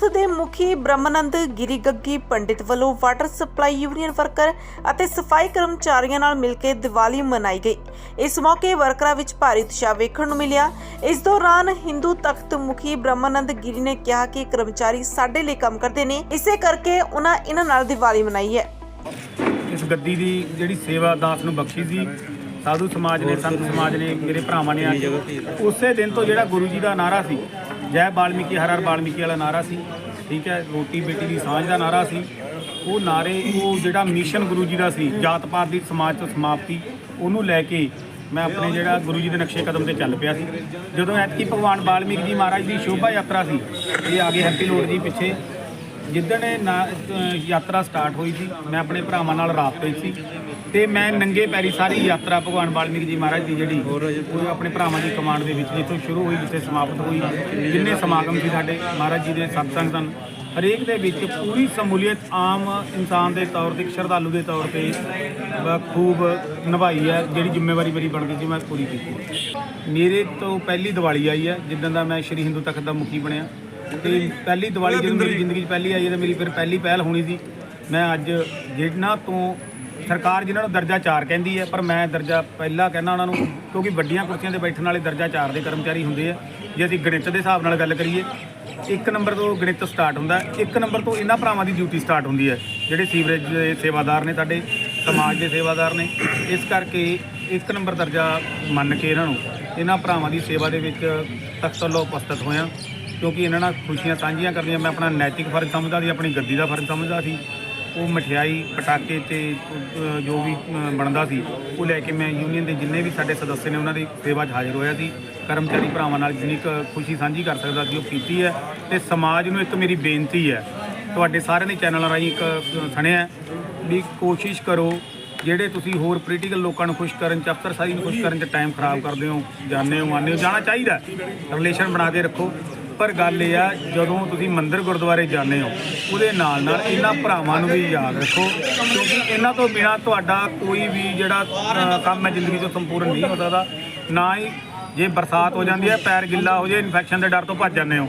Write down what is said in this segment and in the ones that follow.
ਤਖਤ ਦੇ ਮੁਖੀ ਬ੍ਰਹਮਨੰਦ ਗਿਰੀ ਗੱਗੀ ਪੰਡਿਤ ਵੱਲੋਂ ਵਾਟਰ ਸਪਲਾਈ ਯੂਨੀਅਨ ਵਰਕਰ ਅਤੇ ਸਫ਼ਾਈ ਕਰਮਚਾਰੀਆਂ ਨਾਲ ਮਿਲ ਕੇ ਦੀਵਾਲੀ ਮਨਾਈ ਗਈ। ਇਸ ਮੌਕੇ ਵਰਕਰਾਂ ਵਿੱਚ ਭਾਰੀ ਉਤਸ਼ਾਹ ਵੇਖਣ ਨੂੰ ਮਿਲਿਆ। ਇਸ ਦੌਰਾਨ ਹਿੰਦੂ ਤਖਤ ਮੁਖੀ ਬ੍ਰਹਮਨੰਦ ਗਿਰੀ ਨੇ ਕਿਹਾ ਕਿ ਕਰਮਚਾਰੀ ਸਾਡੇ ਲਈ ਕੰਮ ਕਰਦੇ ਨੇ, ਇਸੇ ਕਰਕੇ ਉਹਨਾਂ ਇਹਨਾਂ ਨਾਲ ਦੀਵਾਲੀ ਮਨਾਈ ਹੈ। ਇਸ ਗੱਦੀ ਦੀ ਜਿਹੜੀ ਸੇਵਾ ਦਾਸ ਨੂੰ ਬਖਸ਼ੀ ਸੀ, ਸਾਧੂ ਸਮਾਜ ਨੇ, ਸੰਤ ਸਮਾਜ ਨੇ, ਮੇਰੇ ਭਰਾਵਾਂ ਨੇ ਅੱਜ ਉਸੇ ਦਿਨ ਤੋਂ ਜਿਹੜਾ ਗੁਰੂ ਜੀ ਦਾ ਨਾਰਾ ਸੀ ਜੈ ਬਾਲਮੀਕੀ, ਹਰ ਹਰ ਬਾਲਮੀਕੀ ਵਾਲਾ ਨਾਰਾ ਸੀ, ਠੀਕ ਹੈ, ਰੋਟੀ ਬੇਟੀ ਦੀ ਸਾਂਝ ਦਾ ਨਾਰਾ ਸੀ। ਉਹ ਨਾਰੇ, ਉਹ ਜਿਹੜਾ ਮਿਸ਼ਨ ਗੁਰੂ ਜੀ ਦਾ ਸੀ, ਜਾਤ ਪਾਤ ਦੀ ਸਮਾਜ ਤੋਂ ਸਮਾਪਤੀ, ਉਹਨੂੰ ਲੈ ਕੇ ਮੈਂ ਆਪਣੇ ਜਿਹੜਾ ਗੁਰੂ ਜੀ ਦੇ ਨਕਸ਼ੇ ਕਦਮ ਤੇ ਚੱਲ ਪਿਆ ਸੀ। ਜਦੋਂ ਐਤਕੀ ਭਗਵਾਨ ਬਾਲਮੀਕ ਜੀ ਮਹਾਰਾਜ ਦੀ ਸ਼ੋਭਾ ਯਾਤਰਾ ਸੀ, ਇਹ ਆ ਗਏ ਹੈਪੀ ਲੋਡ ਜੀ ਪਿੱਛੇ। ਜਿੱਦਣ ਇਹ ਨਾ- ਯਾਤਰਾ ਸਟਾਰਟ ਹੋਈ ਸੀ, ਮੈਂ ਆਪਣੇ ਭਰਾਵਾਂ ਨਾਲ ਰਾਤ ਰਾਬਤੇ ਸੀ। ਤੇ ਮੈਂ ਨੰਗੇ ਪੈਰੀ ਸਾਰੀ ਯਾਤਰਾ ਭਗਵਾਨ ਵਾਲਮੀਕ ਜੀ ਮਹਾਰਾਜ ਦੀ ਜਿਹੜੀ ਉਹ ਆਪਣੇ ਭਰਾਵਾਂ ਦੀ ਕਮਾਂਡ ਦੇ ਵਿੱਚ ਜਿੱਥੋਂ ਸ਼ੁਰੂ ਹੋਈ, ਜਿੱਥੇ ਸਮਾਪਤ ਹੋਈ, ਜਿੰਨੇ ਸਮਾਗਮ ਸੀ ਸਾਡੇ, ਮਹਾਰਾਜ ਜੀ ਦੇ ਸਤਸੰਗ ਸਨ। ਹਰੇਕ ਦੇ ਵਿੱਚ ਪੂਰੀ ਸਮੂਲੀਅਤ ਆਮ ਇਨਸਾਨ ਦੇ ਤੌਰ ਤੇ, ਸ਼ਰਧਾਲੂ ਦੇ ਤੌਰ ਤੇ ਖੂਬ ਨਿਭਾਈ ਹੈ, ਜਿਹੜੀ ਜ਼ਿੰਮੇਵਾਰੀ ਮੇਰੀ ਬਣਦੀ ਸੀ, ਮੈਂ ਪੂਰੀ ਕੀਤੀ ਮੇਰੇ ਤੋਂ ਪਹਿਲੀ ਦੀਵਾਲੀ ਆਈ ਹੈ ਜਿੱਦਾਂ ਦਾ ਮੈਂ ਸ਼੍ਰੀ ਹਿੰਦੂ ਤਖਤ ਦਾ ਮੁਖੀ ਬਣਿਆ। ਤੇ ਪਹਿਲੀ ਦੀਵਾਲੀ ਜਦੋਂ ਮੇਰੀ ਜ਼ਿੰਦਗੀ 'ਚ ਪਹਿਲੀ ਆਈ ਹੈ, ਤਾਂ ਮੇਰੀ ਫਿਰ ਪਹਿਲੀ ਪਹਿਲ ਹੋਣੀ ਸੀ। ਮੈਂ ਅੱਜ ਜਿਹਨਾਂ ਤੋਂ ਸਰਕਾਰ ਜਿਨ੍ਹਾਂ ਨੂੰ ਦਰਜਾ 4 ਕਹਿੰਦੀ ਹੈ, ਪਰ ਮੈਂ ਦਰਜਾ ਪਹਿਲਾ ਕਹਿੰਦਾ ਉਹਨਾਂ ਨੂੰ, ਕਿਉਂਕਿ ਵੱਡੀਆਂ ਕੁਰਸੀਆਂ ਤੇ ਬੈਠਣ ਵਾਲੇ ਦਰਜਾ 4 ਦੇ ਕਰਮਚਾਰੀ ਹੁੰਦੇ ਆ। ਜੇ ਅਸੀਂ ਗਣਿਤ ਦੇ ਹਿਸਾਬ ਨਾਲ ਗੱਲ ਕਰੀਏ, ਇੱਕ ਨੰਬਰ ਤੋਂ ਗਣਿਤ ਸਟਾਰਟ ਹੁੰਦਾ ਇੱਕ ਨੰਬਰ ਤੋਂ ਇਹਨਾਂ ਭਰਾਵਾਂ ਦੀ ਡਿਊਟੀ ਸਟਾਰਟ ਹੁੰਦੀ ਹੈ। ਜਿਹੜੇ ਸੀਵਰੇਜ ਦੇ ਸੇਵਾਦਾਰ ਨੇ ਸਾਡੇ, ਸਮਾਜ ਦੇ ਸੇਵਾਦਾਰ ਨੇ, ਇਸ ਕਰਕੇ ਇੱਕ ਨੰਬਰ ਦਰਜਾ ਮੰਨ ਕੇ ਇਹਨਾਂ ਨੂੰ, ਇਹਨਾਂ ਭਰਾਵਾਂ ਦੀ ਸੇਵਾ ਦੇ ਵਿੱਚ ਤਖਤ ਵੱਲੋਂ ਉਪਸਥਿਤ ਹੋਇਆ, ਕਿਉਂਕਿ ਇਹਨਾਂ ਨਾਲ ਖੁਸ਼ੀਆਂ ਸਾਂਝੀਆਂ ਕਰਨੀਆਂ, ਮੈਂ ਆਪਣਾ ਨੈਤਿਕ ਫਰਜ਼ ਸਮਝਦਾ ਸੀ, ਆਪਣੀ ਗੱਦੀ ਦਾ ਫਰਜ਼ ਸਮਝਦਾ ਸੀ। ਉਹ ਮਠਿਆਈ ਪਟਾਕੇ ਤੇ ਅਹ, ਜੋ ਵੀ ਅਹ, ਬਣਦਾ ਸੀ ਉਹ ਲੈ ਕੇ ਮੈਂ ਯੂਨੀਅਨ ਦੇ ਜਿੰਨੇ ਵੀ ਸਾਡੇ ਸਦੱਸਿਆ ਨੇ ਉਹਨਾਂ ਦੀ ਸੇਵਾ 'ਚ ਹਾਜ਼ਰ ਹੋਇਆ ਸੀ। ਕਰਮਚਾਰੀ ਭਰਾਵਾਂ ਨਾਲ ਜਿੰਨੀ ਕੁ ਖੁਸ਼ੀ ਸਾਂਝੀ ਕਰ ਸਕਦਾ ਸੀ ਉਹ ਕੀਤੀ ਹੈ ਤੇ ਸਮਾਜ ਨੂੰ ਇੱਕ ਮੇਰੀ ਬੇਨਤੀ ਹੈ। ਤੁਹਾਡੇ ਸਾਰਿਆਂ ਦੇ ਚੈਨਲਾਂ ਰਾਹੀਂ ਇੱਕ ਅਹ, ਸੁਣਿਆ ਵੀ ਕੋਸ਼ਿਸ਼ ਕਰੋ ਜਿਹੜੇ ਤੁਸੀਂ ਹੋਰ ਪੋਲੀਟੀਕਲ ਲੋਕਾਂ ਨੂੰ ਖੁਸ਼ ਕਰਨ ਚ ਅਫਸਰਸ਼ਾਹੀ ਨੂੰ ਖੁਸ਼ ਕਰਨ ਚ ਟਾਈਮ ਖਰਾਬ ਕਰਦੇ ਹੋ ਜਾਂਦੇ ਹੋ ਆਉਂਦੇ ਹੋ ਜਾਣਾ ਚਾਹੀਦਾ ਰਿਲੇਸ਼ਨ ਬਣਾ ਕੇ ਰੱਖੋ। ਪਰ ਗੱਲ ਇਹ ਆ, ਜਦੋਂ ਤੁਸੀਂ ਮੰਦਿਰ ਗੁਰਦੁਆਰੇ ਜਾਂਦੇ ਹੋ, ਉਹਦੇ ਨਾਲ ਨਾਲ ਇਹਨਾਂ ਭਰਾਵਾਂ ਨੂੰ ਵੀ ਯਾਦ ਰੱਖੋ, ਕਿਉਂਕਿ ਇਹਨਾਂ ਤੋਂ ਬਿਨਾ ਤੁਹਾਡਾ ਕੋਈ ਵੀ ਜਿਹੜਾ ਕੰਮ ਹੈ ਜ਼ਿੰਦਗੀ 'ਚ ਸੰਪੂਰਨ ਨਹੀਂ ਹੋ ਸਕਦਾ। ਨਾ ਹੀ ਜੇ ਬਰਸਾਤ ਹੋ ਜਾਂਦੀ ਹੈ, ਪੈਰ ਗਿੱਲਾ ਹੋ ਜਾਏ ਇਨਫੈਕਸ਼ਨ ਦੇ ਡਰ ਤੋਂ ਭੱਜ ਜਾਂਦੇ ਹੋ।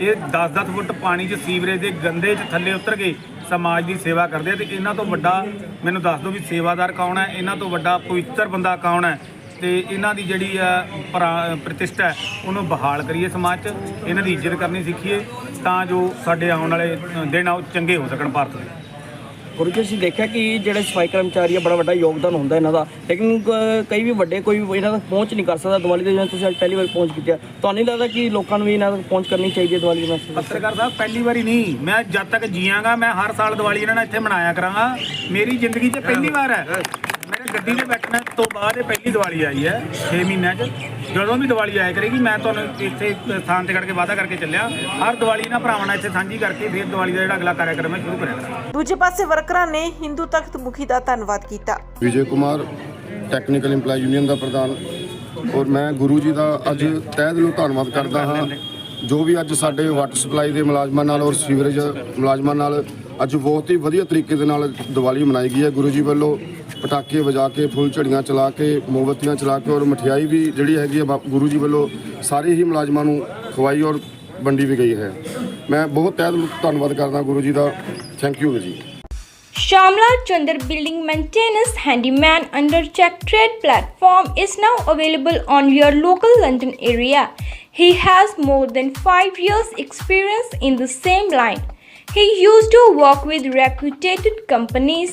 ਇਹ 10-10 ਫੁੱਟ ਪਾਣੀ 'ਚ ਸੀਵਰੇਜ ਦੇ ਗੰਦੇ 'ਚ ਥੱਲੇ ਉਤਰ ਕੇ ਸਮਾਜ ਦੀ ਸੇਵਾ ਕਰਦੇ ਆ, ਤੇ ਇਹਨਾਂ ਤੋਂ ਵੱਡਾ ਮੈਨੂੰ ਦੱਸ ਦਿਓ ਵੀ ਸੇਵਾਦਾਰ ਕੌਣ ਹੈ, ਇਹਨਾਂ ਤੋਂ ਵੱਡਾ ਪਵਿੱਤਰ ਬੰਦਾ ਕੌਣ ਹੈ? ਤੇ ਇਹਨਾਂ ਦੀ ਜਿਹੜੀ ਆ ਪ੍ਰਾ- ਪ੍ਰਤਿਸ਼ਠਾ ਉਹਨੂੰ ਬਹਾਲ ਕਰੀਏ ਸਮਾਜ 'ਚ ਇਹਨਾਂ ਦੀ ਇੱਜ਼ਤ ਕਰਨੀ ਸਿੱਖੀਏ ਤਾਂ ਜੋ ਸਾਡੇ ਆਉਣ ਵਾਲੇ ਦਿਨ ਆ ਚੰਗੇ ਹੋ ਸਕਣ ਭਾਰਤ ਦੇ। ਗੁਰੂ ਜੀ ਅਸੀਂ ਦੇਖਿਆ ਕਿ ਜਿਹੜੇ ਸਫ਼ਾਈ ਕਰਮਚਾਰੀ ਆ ਬੜਾ ਵੱਡਾ ਯੋਗਦਾਨ ਹੁੰਦਾ ਇਹਨਾਂ ਦਾ। ਲੇਕਿਨ ਕਈ ਵੀ ਵੱਡੇ ਕੋਈ ਵੀ ਇਹਨਾਂ ਤੱਕ ਪਹੁੰਚ ਨਹੀਂ ਕਰ ਸਕਦਾ ਦੀਵਾਲੀ ਦੇ ਜਿਵੇਂ ਤੁਸੀਂ ਅੱਜ ਪਹਿਲੀ ਵਾਰ ਪਹੁੰਚ ਕੀਤੀ ਆ। ਤੁਹਾਨੂੰ ਨਹੀਂ ਲੱਗਦਾ ਕਿ ਲੋਕਾਂ ਨੂੰ ਵੀ ਇਹਨਾਂ ਤੱਕ ਪਹੁੰਚ ਕਰਨੀ ਚਾਹੀਦੀ ਹੈ ਦੀਵਾਲੀ ਦੇ ਮੌਕੇ ਤੇ? ਪੱਤਰਕਾਰ ਸਾਹਿਬ ਪਹਿਲੀ ਵਾਰੀ ਨਹੀਂ। ਮੈਂ ਜਦ ਤੱਕ ਜੀਆਂਗਾ ਮੈਂ ਹਰ ਸਾਲ ਦੀਵਾਲੀ ਇਹਨਾਂ ਨਾਲ ਇੱਥੇ ਮਨਾਇਆ ਕਰਾਂਗਾ। ਮੇਰੀ ਜ਼ਿੰਦਗੀ 'ਚ ਪਹਿਲੀ ਵਾਰ ਹੈ। ਗੱਡੀ ਤੇ ਬੈਠਣ ਤੋਂ ਬਾਅਦ ਇਹ ਪਹਿਲੀ ਦੀਵਾਲੀ ਆਈ ਹੈ 6 ਮਹੀਨਿਆਂ 'ਚ। ਜਦੋਂ ਵੀ ਦੀਵਾਲੀ ਆਇਆ ਕਰੇਗੀ ਮੈਂ ਤੁਹਾਨੂੰ ਇੱਥੇ ਸਥਾਨ ਤੇ ਖੜ ਕੇ ਵਾਅਦਾ ਕਰਕੇ ਚੱਲਿਆ। ਹਰ ਦੀਵਾਲੀ ਇਹਨਾਂ ਭਰਾਵਾਂ ਨਾਲ ਇੱਥੇ ਸਾਂਝੀ ਕਰਕੇ ਫਿਰ ਦੀਵਾਲੀ ਦਾ ਜਿਹੜਾ ਅਗਲਾ ਕਾਰਜਕ੍ਰਮ ਹੈ ਸ਼ੁਰੂ ਕਰਿਆ ਕਰਾਂਗਾ। ਦੂਜੇ ਪਾਸੇ ਵਰਕਰਾਂ ਨੇ ਹਿੰਦੂ ਤਖਤ ਮੁਖੀ ਦਾ ਧੰਨਵਾਦ ਕੀਤਾ। Vijay Kumar technical EMPLOYE union ਦਾ ਪ੍ਰਧਾਨ। ਔਰ ਮੈਂ ਗੁਰੂ ਜੀ ਦਾ ਅੱਜ ਤਹਿ ਦਿਲੋਂ ਧੰਨਵਾਦ ਕਰਦਾ ਹਾਂ। ਜੋ ਵੀ ਅੱਜ ਸਾਡੇ ਵਾਟਰ ਸਪਲਾਈ ਦੇ ਮੁਲਾਜ਼ਮਾਂ ਨਾਲ ਔਰ ਸੀਵਰੇਜ ਮੁਲਾਜ਼ਮਾਂ ਨਾਲ ਅੱਜ ਬਹੁਤ ਹੀ ਵਧੀਆ ਤਰੀਕੇ ਦੇ ਨਾਲ ਦੀਵਾਲੀ ਮਨਾਈ ਗਈ ਹੈ ਗੁਰੂ ਜੀ ਵੱਲੋਂ। ਪਟਾਕੇ ਵਜਾ ਕੇ ਫੁੱਲ ਝੜੀਆਂ ਚਲਾ ਕੇ ਮੋਮਬੱਤੀਆਂ ਚਲਾ ਕੇ ਔਰ ਮਠਿਆਈ ਵੀ ਜਿਹੜੀ ਹੈਗੀ ਹੈ ਬਾ- ਗੁਰੂ ਜੀ ਵੱਲੋਂ ਸਾਰੇ ਹੀ ਮੁਲਾਜ਼ਮਾਂ ਨੂੰ ਖਵਾਈ ਔਰ ਵੰਡੀ ਵੀ ਗਈ ਹੈ ਮੈਂ ਬਹੁਤ ਤਹਿ ਦਿਲੋਂ ਧੰਨਵਾਦ ਕਰਦਾ ਗੁਰੂ ਜੀ ਦਾ thank you ji Shamla Chandar Building Maintenance Handyman under Check Trade platform is now available on your local London area. He has more than 5 years experience in the same line. He used to work with reputed companies,